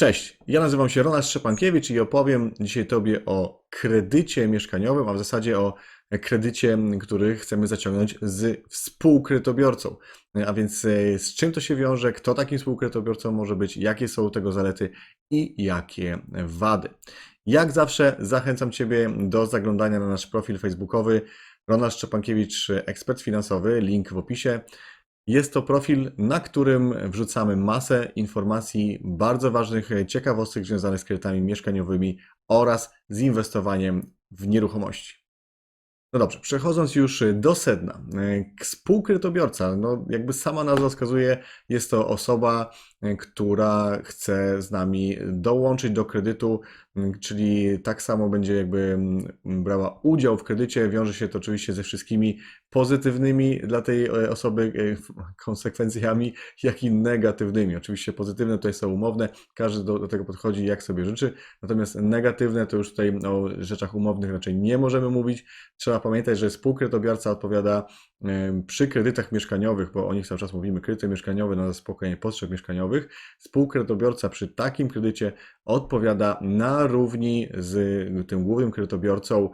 Cześć, ja nazywam się Ronald Szczepankiewicz i opowiem dzisiaj Tobie o kredycie mieszkaniowym, a w zasadzie o kredycie, który chcemy zaciągnąć z współkredytobiorcą. A więc e, z czym to się wiąże, kto takim współkredytobiorcą może być, jakie są tego zalety i jakie wady. Jak zawsze zachęcam Ciebie do zaglądania na nasz profil facebookowy Ronald Szczepankiewicz, ekspert finansowy, link w opisie. Jest to profil, na którym wrzucamy masę informacji bardzo ważnych, ciekawostek związanych z kredytami mieszkaniowymi oraz z inwestowaniem w nieruchomości. No dobrze, przechodząc już do sedna. Współkredytobiorca, no jakby sama nazwa wskazuje, jest to osoba, która chce z nami dołączyć do kredytu, czyli tak samo będzie jakby brała udział w kredycie. Wiąże się to oczywiście ze wszystkimi pozytywnymi dla tej osoby konsekwencjami, jak i negatywnymi. Oczywiście pozytywne tutaj są umowne, każdy do, do tego podchodzi jak sobie życzy, natomiast negatywne to już tutaj o rzeczach umownych raczej nie możemy mówić. Trzeba pamiętać, że współkredytobiorca odpowiada przy kredytach mieszkaniowych, bo o nich cały czas mówimy, kredyty mieszkaniowe na zaspokojenie potrzeb mieszkaniowych, współkredytobiorca przy takim kredycie odpowiada na równi z tym głównym kredytobiorcą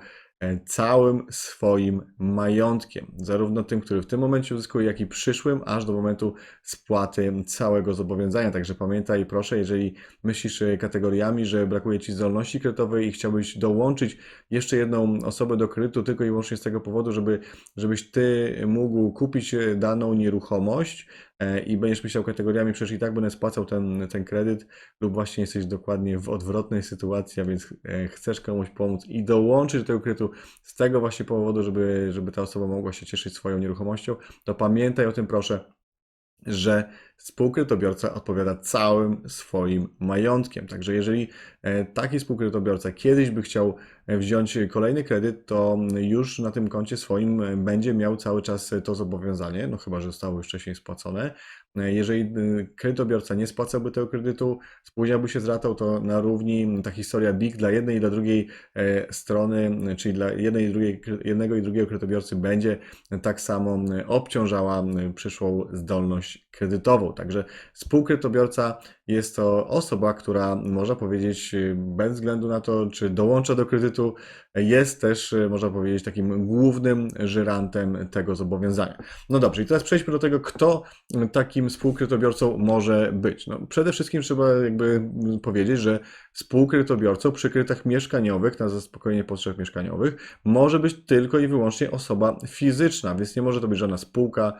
całym swoim majątkiem, zarówno tym, który w tym momencie uzyskuje, jak i przyszłym, aż do momentu spłaty całego zobowiązania. Także pamiętaj, proszę, jeżeli myślisz e, kategoriami, że brakuje Ci zdolności kredytowej i chciałbyś dołączyć jeszcze jedną osobę do kredytu tylko i wyłącznie z tego powodu, żeby, żebyś Ty mógł kupić e, daną nieruchomość, E, i będziesz myślał kategoriami, przecież i tak będę spłacał ten, ten kredyt, lub właśnie jesteś dokładnie w odwrotnej sytuacji, a więc e, chcesz komuś pomóc i dołączyć do tego kredytu z tego właśnie powodu, żeby, żeby ta osoba mogła się cieszyć swoją nieruchomością, to pamiętaj o tym proszę, że spółkredytobiorca odpowiada całym swoim majątkiem. Także jeżeli e, taki spółkredytobiorca kiedyś by chciał e, wziąć kolejny kredyt, to już na tym koncie swoim e, będzie miał cały czas to zobowiązanie, no chyba, że zostało już wcześniej spłacone. Jeżeli kredytobiorca nie spłacałby tego kredytu, spóźniałby się z ratą, to na równi ta historia BIG dla jednej i dla drugiej strony, czyli dla jednej i drugiej, jednego i drugiego kredytobiorcy będzie tak samo obciążała przyszłą zdolność kredytową. Także spółkredytobiorca jest to osoba, która można powiedzieć, bez względu na to, czy dołącza do kredytu, jest też, można powiedzieć, takim głównym żyrantem tego zobowiązania. No dobrze, i teraz przejdźmy do tego, kto takim spółkredytobiorcą może być. No, przede wszystkim trzeba jakby powiedzieć, że spółkredytobiorcą przy kredytach mieszkaniowych na zaspokojenie potrzeb mieszkaniowych może być tylko i wyłącznie osoba fizyczna, więc nie może to być żadna spółka,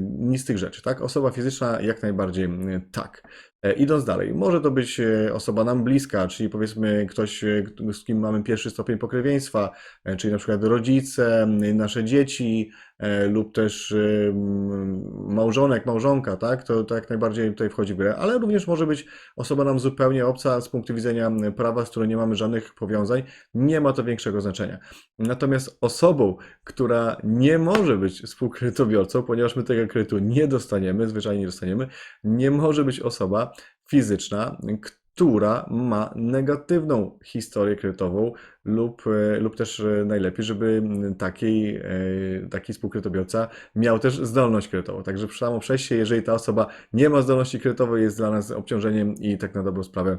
nic z tych rzeczy, tak? Osoba fizyczna jak najbardziej tak. E, idąc dalej, może to być e, osoba nam bliska, czyli powiedzmy ktoś, e, z kim mamy pierwszy stopień pokrewieństwa, czyli na przykład rodzice, nasze dzieci lub też małżonek, małżonka, tak? To, to jak najbardziej tutaj wchodzi w grę, ale również może być osoba nam zupełnie obca z punktu widzenia prawa, z którą nie mamy żadnych powiązań, nie ma to większego znaczenia. Natomiast osobą, która nie może być współkredytobiorcą, ponieważ my tego kredytu nie dostaniemy, zwyczajnie nie dostaniemy, nie może być osoba, fizyczna, która ma negatywną historię kredytową lub, e, lub też e, najlepiej, żeby taki, e, taki współkredytobiorca miał też zdolność kredytową. Także samo przejście, jeżeli ta osoba nie ma zdolności kredytowej, jest dla nas obciążeniem i tak na dobrą sprawę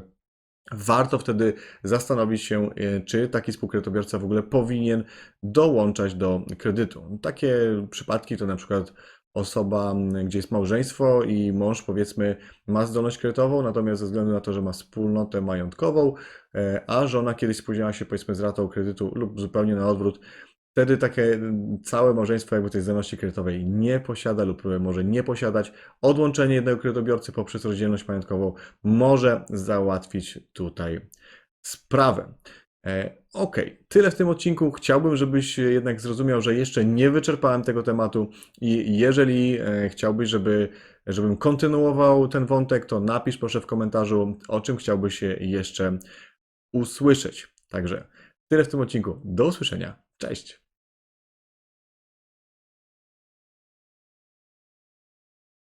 Warto wtedy zastanowić się, czy taki spółkredytobiorca w ogóle powinien dołączać do kredytu. Takie przypadki to na przykład osoba, gdzie jest małżeństwo i mąż powiedzmy ma zdolność kredytową, natomiast ze względu na to, że ma wspólnotę majątkową, e, a żona kiedyś spóźniała się powiedzmy z ratą kredytu lub zupełnie na odwrót, wtedy takie całe małżeństwo jakby tej zdolności kredytowej nie posiada lub może nie posiadać. Odłączenie jednego kredytobiorcy poprzez rozdzielność majątkową może załatwić tutaj sprawę. E, ok, tyle w tym odcinku. Chciałbym, żebyś jednak zrozumiał, że jeszcze nie wyczerpałem tego tematu i jeżeli e, chciałbyś, żeby, żebym kontynuował ten wątek, to napisz proszę w komentarzu, o czym chciałbyś jeszcze usłyszeć. Także tyle w tym odcinku. Do usłyszenia. Cześć.